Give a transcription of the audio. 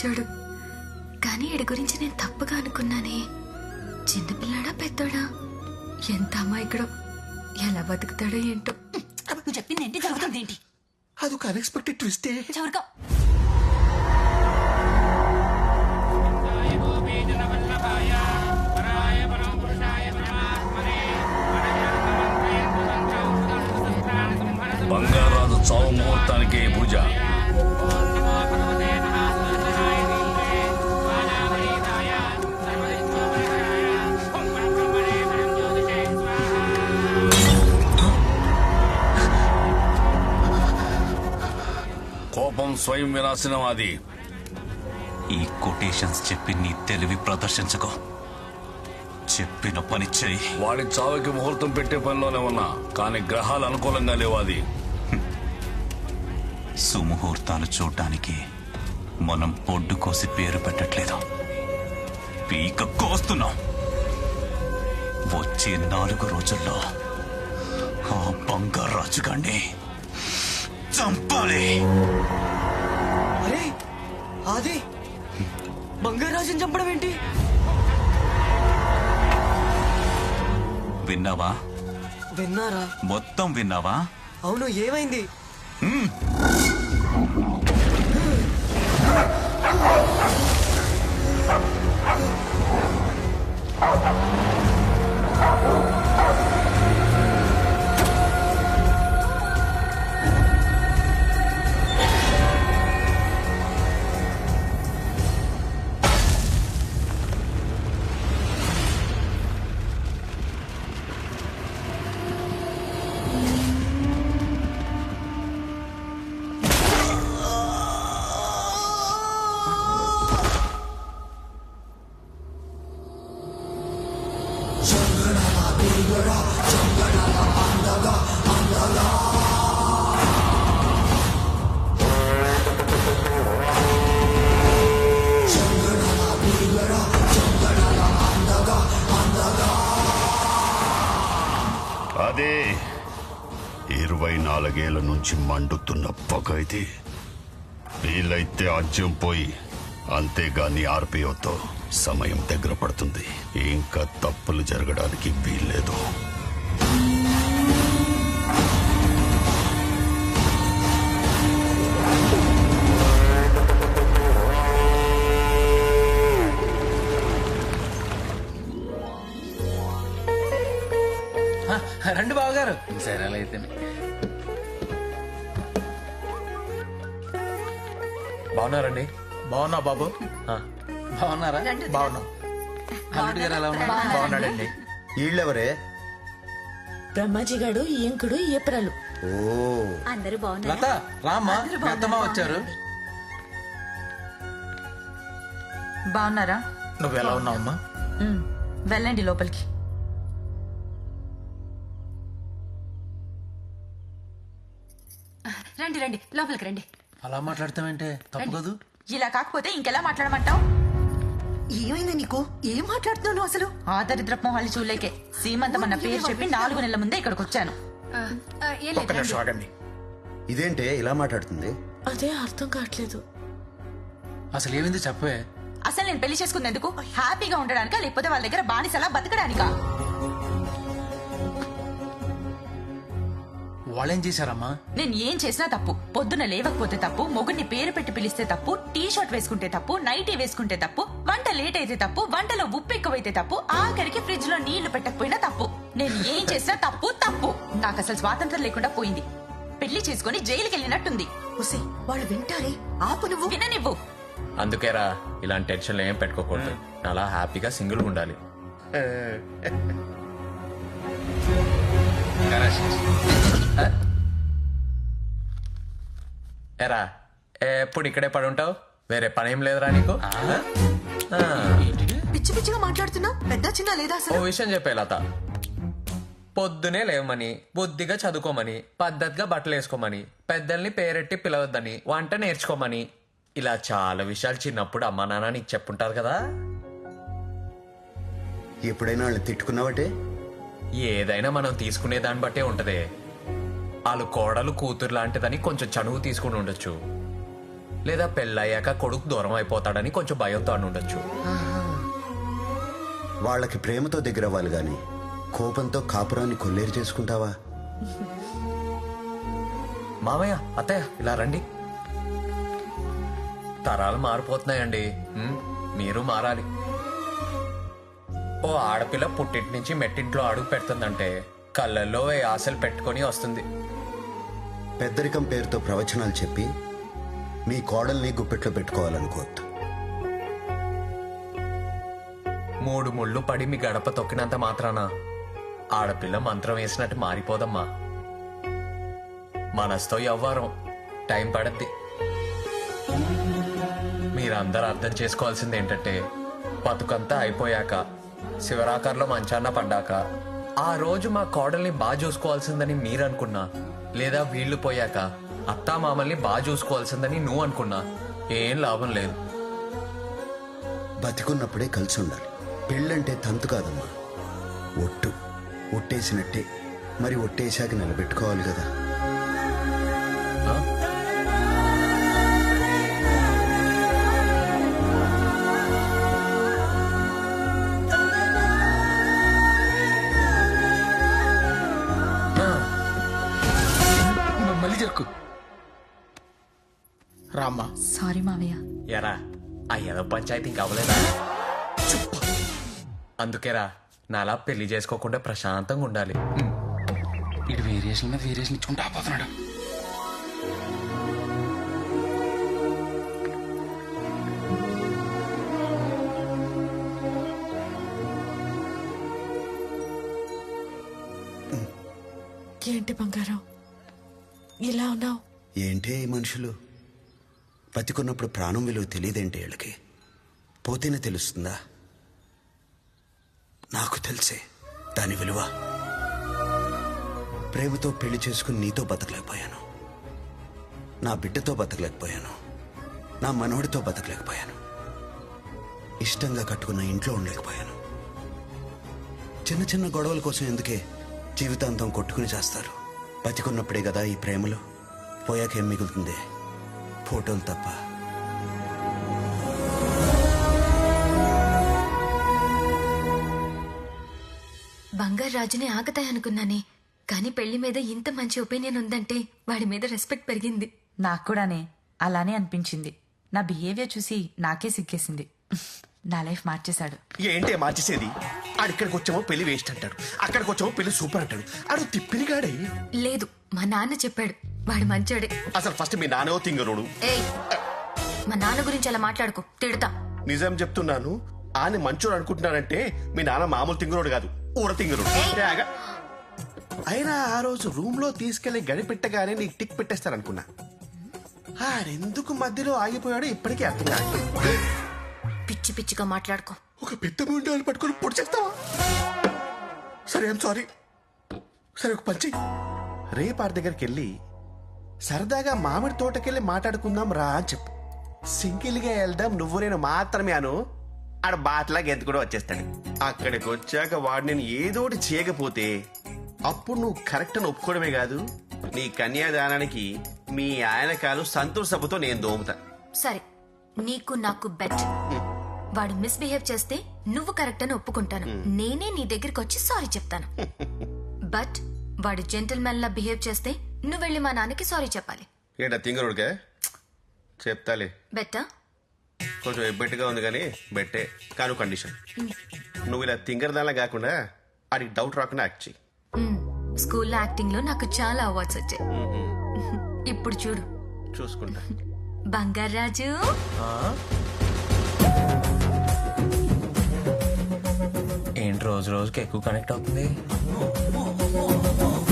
మంచోడు కానీ ఈడి గురించి నేను తప్పుగా అనుకున్నానే. చిన్నపిల్లాడా పెద్దోడా? ఎంత అమాయకుడో. ఎలా బతుకుతాడో ఏంటో. నువ్వు చెప్పింది ఏంటి? జరుగుతుంది ఏంటి? అదొక అన్ఎక్స్పెక్టెడ్ ట్విస్టే చవరగా బంగారాజు చావు ముహూర్తానికి పూజ. స్వయం వినాశనం అది ఈ కొటేషన్స్ చెప్పి నీ తెలివి ప్రదర్శించుకో. చెప్పిన పని చెయ్యి. వాడి చావుకి ముహూర్తం పెట్టే పనిలోనే ఉన్నా కానీ గ్రహాలు అనుకూలంగా లేవు అది సుముహూర్తాలు చూడటానికి మనం పొడ్డు కోసి పేరు పెట్టట్లేదు. పీక కోస్తున్నాం. వచ్చే నాలుగు రోజుల్లో ఆ బంగారాజు గాన్ని చంపాలి. ఆది బంగారాజుని చంపడం ఏంటి? విన్నావా? విన్నారా? మొత్తం విన్నావా? అవును ఏమైంది? నాలుగేళ్ళ నుంచి మండుతున్న పొగ ఇది. వీలైతే అజ్యం పోయి అంతేగాని ఆర్పిఓతో సమయం దగ్గర పడుతుంది. ఇంకా తప్పులు జరగడానికి వీల్లేదు. రండి బావగారు. సరే అలా అయితేనే. బాగున్నారండి? బాగున్నా బాబు. బాగున్నారా? బాగున్నా. అల్లుడు గారు ఎలా ఉన్నారు? బాగున్నాడండి. వీళ్ళెవరే బ్రహ్మాజీ గాడు ఈయంకుడు ఏప్రలు ఓ. అందరూ లత రామ్మా. మీ అత్తమ్మ వచ్చారు. బాగున్నారా? నువ్వు ఎలా ఉన్నావమ్మా వెళ్ళండి లోపలికి. రండి రండి. లోపలికి రండి. అలా మాట్లాడతామంటే తప్పు కదూ? ఇలా కాకపోతే ఇంకెలా మాట్లాడమంటావు? ఏమైంది నీకు? ఏం మాట్లాడుతున్నావు నువ్వు అసలు? ఆ దరిద్రపు మొహాలు చూలేకే సీమంతం అన్న పేరు చెప్పి నాలుగు నెలల ముందే ఇక్కడికి వచ్చాను ఒక్క నిమిషం ఆగండి. ఇదేంటే ఇలా మాట్లాడుతుంది? అదే అర్థం కావట్లేదు. అసలు ఏమైంది చెప్పవే. అసలు నేను పెళ్ళి చేసుకునేందుకు హ్యాపీగా ఉండడానికా లేకపోతే వాళ్ళ దగ్గర బానిసలా బతకడానికా? వాళ్ళేం చేశారమ్మా? నేను ఏం చేసినా తప్పు. పొద్దున లేవకపోతే తప్పు మొగుడిని పేరు పెట్టి పిలిస్తే తప్పు టీ షర్ట్ వేసుకుంటే తప్పు నైటీ వేసుకుంటే తప్పు వంట లేట్ అయితే తప్పు వంటలో ఉప్పు ఎక్కువైతే తప్పు ఆఖరికి ఫ్రిడ్జ్లో నీళ్ళు పెట్టకపోయినా తప్పు. నేను ఏం చేసినా తప్పు తప్పు. నాకు అసలు స్వాతంత్రం లేకుండా పోయింది. పెళ్ళి చేసుకుని జైలుకి వెళ్ళినట్టుంది ఉసి వాళ్ళు వింటారే. ఆపు నువ్వు. విననివ్వు. అందుకేరా ఇలాంటి టెన్షన్లు ఏం పెట్టుకోకూడదు. అలా హ్యాపీగా సింగిల్గా ఉండాలి. ఎరా ఎప్పుడు ఇక్కడే పడి ఉంటావు వేరే పని ఏం లేదురా నీకు? పిచ్చి పిచ్చిగా మాట్లాడుతున్నావు పెద్ద చిన్న లేదా ఓ అసలు విషయం చెప్పే లత పొద్దునే లేవమని బుద్ధిగా చదువుకోమని పద్ధతిగా బట్టలు వేసుకోమని పెద్దల్ని పేరెట్టి పిలవద్దని వంట నేర్చుకోమని ఇలా చాలా విషయాలు చిన్నప్పుడు అమ్మా నాన్న నీకు చెప్పుంటారు కదా. ఎప్పుడైనా వాళ్ళని తిట్టుకున్నావటే? ఏదైనా మనం తీసుకునే దాన్ని బట్టే ఉంటదే. వాళ్ళు కోడలు కూతురు లాంటిదని కొంచెం చనువు తీసుకుని ఉండొచ్చు. లేదా పెళ్ళయ్యాక కొడుకు దూరం అయిపోతాడని కొంచెం భయంతో అని ఉండొచ్చు. వాళ్ళకి ప్రేమతో దగ్గర అవ్వాలి గాని కోపంతో కాపురాన్ని కొల్లేరు చేసుకుంటావా? మామయ్య అత్తయ్య ఇలా రండి. తరాలు మారిపోతున్నాయండి. మీరు మారాలి. ఓ ఆడపిల్ల పుట్టింటి నుంచి మెట్టింట్లో అడుగు పెడుతుందంటే కళ్ళల్లో ఏ ఆశలు పెట్టుకొని వస్తుంది. పెద్దరికం పేరుతో ప్రవచనాలు చెప్పి మీ కోడల్ని గుప్పెట్లో పెట్టుకోవాలనుకోవద్దు. మూడు ముళ్ళు పడి మీ గడప తొక్కినంత మాత్రాన ఆడపిల్ల మంత్రం వేసినట్టు మారిపోదమ్మా. మనసుతో ఎవ్వరం టైం పడద్ది. మీరందరూ అర్థం చేసుకోవాల్సింది ఏంటంటే బతుకంతా అయిపోయాక శివరాకర్లో మంచాన్న పడ్డాక ఆ రోజు మా కోడల్ని బాగా చూసుకోవాల్సిందని మీరు అనుకున్నా లేదా వీళ్ళు పోయాక అత్తా మామల్ని బాగా చూసుకోవాల్సిందని నువ్వు అనుకున్నా. ఏం లాభం లేదు. బతికున్నప్పుడే కలిసి ఉండాలి. పెళ్ళంటే తంతు కాదమ్మా. ఒట్టు. ఒట్టేసినట్టే. మరి ఒట్టేశాక నిలబెట్టుకోవాలి కదా. మళ్ళీ జరుకు. రామ్మా. సారీ మావయ్య. ఎరా ఆ ఏదో పంచాయతీ ఇంకా అవ్వలేదా? అందుకేరా నాలా పెళ్ళి చేసుకోకుండా ప్రశాంతంగా ఉండాలి. ఇటు వేరియేషన్ మీద వేరియేషన్ ఇచ్చుకుంటూ ఆపోతున్నాడు. ఏంటి బంగారం? ఇలా ఉన్నావు? ఏంటే ఈ మనుషులు? బతికున్నప్పుడు ప్రాణం విలువ తెలియదేంటి వీళ్ళకి? పోతేనే తెలుస్తుందా? నాకు తెలిసే దాని విలువ. ప్రేమతో పెళ్ళి చేసుకుని నీతో బతకలేకపోయాను. నా బిడ్డతో బతకలేకపోయాను. నా మనవడితో బతకలేకపోయాను. ఇష్టంగా కట్టుకున్న ఇంట్లో ఉండలేకపోయాను. చిన్న చిన్న గొడవల కోసం ఎందుకే జీవితాంతం కొట్టుకుని చేస్తారు? బతికున్నప్పుడే కదా ఈ ప్రేమలు? పోయాకేం మిగులుతుంది? ఫోటోలు తప్ప. బంగారు రాజుని ఆగతాయనుకున్నానే కానీ పెళ్ళి మీద ఇంత మంచి ఒపీనియన్ ఉందంటే వాడి మీద రెస్పెక్ట్ పెరిగింది. నాకు కూడానే అలానే అనిపించింది. నా బిహేవియర్ చూసి నాకే సిగ్గేసింది. నా లైఫ్ మార్చేశాడు. ఏంటే మార్చేసేది? ఆడిక్కడికి వచ్చామో పెళ్ళి వేస్ట్ అంటాడు. అక్కడికి వచ్చామో పెళ్ళి సూపర్ అంటాడు. ఆడు తిప్పిరిగాడే లేదు మా నాన్న చెప్పాడు. వాడు మంచోడే. అసలు ఫస్ట్ మీ నాన్నో తింగరుడు ఏయ్ మా నాన్న గురించి అలా మాట్లాడుకో. తిడతా. నిజం చెప్తున్నాను. ఆయన మంచోడు అనుకుంటున్నాడంటే మీ నాన్న మామూలు తింగరుడు కాదు. ఊర తింగరుడు. అయినా ఆ రోజు రూమ్లో తీసుకెళ్ళి గడిపెట్టగానే నీకు టిక్ పెట్టేస్తారనుకున్నా. ఆడెందుకు మధ్యలో ఆగిపోయాడో ఇప్పటికీ అర్థం కాదు పిచ్చి పిచ్చిగా మాట్లాడుకో. ఒక పెద్ద ముండాలు పట్టుకొని పొడి చేస్తావా? సరే ఐమ్ సారీ సరే ఒక పంచి రేపు ఆడి దగ్గరికి వెళ్ళి సరదాగా మామిడి తోటకెళ్ళి మాట్లాడుకుందాం రా అని చెప్పు. సింగిల్గా వెళ్దాం నువ్వు నేను మాత్రమే అను. ఆడ బాట్లా గెంతు కూడా వచ్చేస్తాడు. అక్కడికి వచ్చాక వాడు నేను ఏదోటి చేయకపోతే అప్పుడు నువ్వు కరెక్ట్ అని ఒప్పుకోవడమే కాదు. నీ కన్యాదానానికి మీ ఆయన కాలు సంతోష సభతో నేను దోముతా. సరే నీకు నాకు బెట్. వాడు మిస్బిహేవ్ చేస్తే నువ్వు కరెక్ట్ అని ఒప్పుకుంటాను. నేనే నీ దగ్గరికి వచ్చి సారీ చెప్తాను. బట్ వాడు జెంటిల్మెన్ లా బిహేవ్ చేస్తే నువ్వు వెళ్ళి మా నాన్నకి సారీ చెప్పాలి. ఏంటా తింగరుడికే? చెప్తాలే. బెట్టా? కొంచెం ఎబ్బెట్టుగా ఉంది కానీ బెట్టే. కాను కండిషన్. నువ్వు ఇలా తింగరదాలా కాకుండా ఆడికి డౌట్ రాకుండా యాక్ట్ చెయ్యి. స్కూల్లో యాక్టింగ్లో నాకు చాలా అవార్డ్స్ వచ్చాయి. ఇప్పుడు చూడు. చూసుకుంటా. బంగారాజు రోజు రోజుకి ఎక్కువ కనెక్ట్ అవుతుంది.